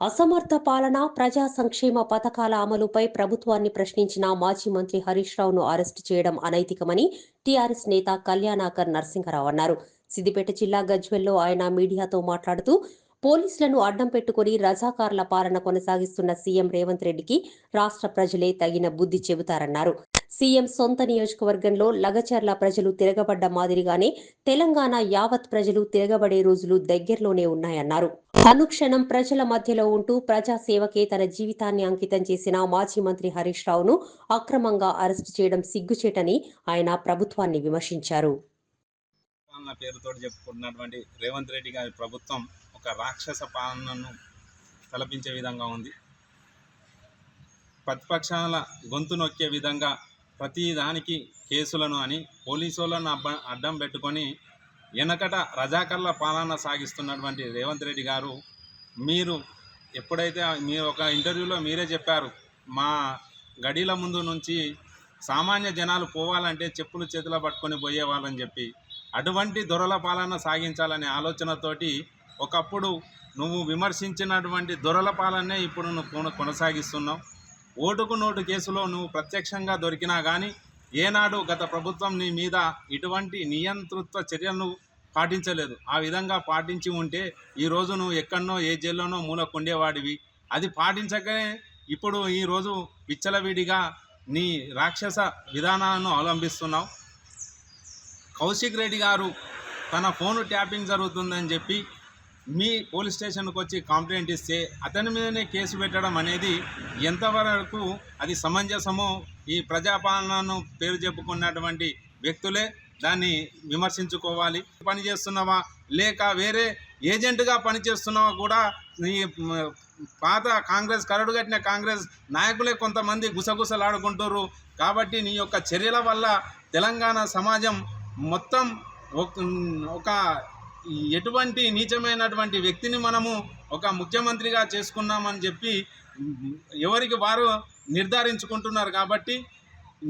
అసమర్థ పాలన ప్రజా సంక్షేమ పథకాల అమలుపై ప్రభుత్వాన్ని ప్రశ్నించిన మాజీ మంత్రి హరీష్ రావును అరెస్టు చేయడం అనైతికమని టీఆర్ఎస్ నేత కళ్యాణాకర్ నరసింహరావు అన్నారు. సిద్దిపేట జిల్లా గజ్వెల్లో ఆయన మీడియాతో మాట్లాడుతూ పోలీసులను అడ్డం పెట్టుకుని రజాకార్ల పాలన కొనసాగిస్తున్న సీఎం రేవంత్ రెడ్డికి రాష్ట్ర ప్రజలే తగిన బుద్ధి చెబుతారన్నారు. సీఎం సొంత నియోజకవర్గంలో లగచర్ల ప్రజలు తిరగబడ్డ మాదిరిగానే తెలంగాణ యావత్ ప్రజలు తిరగబడే రోజులు దగ్గరలోనే ఉన్నాయన్నారు. అనుక్షణం ప్రజల మధ్యలో ఉంటూ ప్రజాసేవకే తన జీవితాన్ని అంకితం చేసిన మాజీ మంత్రి హరీష్ రావును అక్రమంగా అరెస్టు చేయడం సిగ్గుచేటని ఆయన ప్రభుత్వాన్ని విమర్శించారు. పేరుతో చెప్పుకుంటున్నటువంటి రేవంత్ రెడ్డి గారి ప్రభుత్వం ఒక రాక్షస పాలనను తలపించే విధంగా ఉంది. ప్రతిపక్షాల గొంతు నొక్కే విధంగా ప్రతిదానికి కేసులను అని పోలీసులను అబ్బ అడ్డం పెట్టుకొని వెనకట రజాకర్ల పాలన సాగిస్తున్నటువంటి రేవంత్ రెడ్డి గారు మీరు ఎప్పుడైతే మీరు ఒక ఇంటర్వ్యూలో మీరే చెప్పారు మా గడిల ముందు నుంచి సామాన్య జనాలు పోవాలంటే చెప్పులు చేతిలో పట్టుకొని పోయేవాళ్ళని చెప్పి అటువంటి దొరల పాలన సాగించాలనే ఆలోచనతోటి ఒకప్పుడు నువ్వు విమర్శించినటువంటి దొరల పాలనే ఇప్పుడు నువ్వు కొన- కొనసాగిస్తున్నావు. ఓటుకు నోటు కేసులో నువ్వు ప్రత్యక్షంగా దొరికినా కానీ ఏనాడు గత ప్రభుత్వం నీ మీద ఇటువంటి నియంతృత్వ చర్యలను పాటించలేదు. ఆ విధంగా పాటించి ఉంటే ఈరోజు నువ్వు ఎక్కడనో ఏ జైల్లోనో మూలకుండేవాడివి. అది పాటించకనే ఇప్పుడు ఈరోజు విచ్చలవిడిగా నీ రాక్షస విధానాలను అవలంబిస్తున్నావు. కౌశిక్ రెడ్డి గారు తన ఫోన్ ట్యాపింగ్ జరుగుతుందని చెప్పి మీ పోలీస్ స్టేషన్కి వచ్చి కంప్లైంట్ ఇస్తే అతని మీదనే కేసు పెట్టడం అనేది ఎంతవరకు అది సమంజసమో ఈ ప్రజాపాలనను పేరు చెప్పుకున్నటువంటి వ్యక్తులే దాన్ని విమర్శించుకోవాలి. పని చేస్తున్నావా? లేక వేరే ఏజెంట్గా పనిచేస్తున్నావా కూడా ఈ పాత కాంగ్రెస్ కరడు కట్టిన కాంగ్రెస్ నాయకులే కొంతమంది గుసగుసలాడుకుంటారు కాబట్టి నీ యొక్క చర్యల వల్ల తెలంగాణ సమాజం మొత్తం ఒక- ఒక ఎటువంటి నీచమైనటువంటి వ్యక్తిని మనము ఒక ముఖ్యమంత్రిగా చేసుకున్నామని చెప్పి ఎవరికి వారు నిర్ధారించుకుంటున్నారు కాబట్టి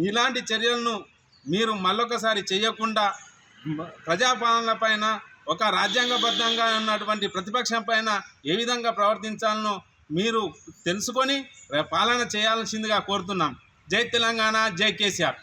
ఇలాంటి చర్యలను మీరు మళ్ళొకసారి చేయకుండా ప్రజాపాలన పైన ఒక రాజ్యాంగబద్ధంగా ఉన్నటువంటి ప్రతిపక్షం పైన ఏ విధంగా ప్రవర్తించాలనో మీరు తెలుసుకొని పాలన చేయాల్సిందిగా కోరుతున్నాం. జై తెలంగాణ జై కేసీఆర్.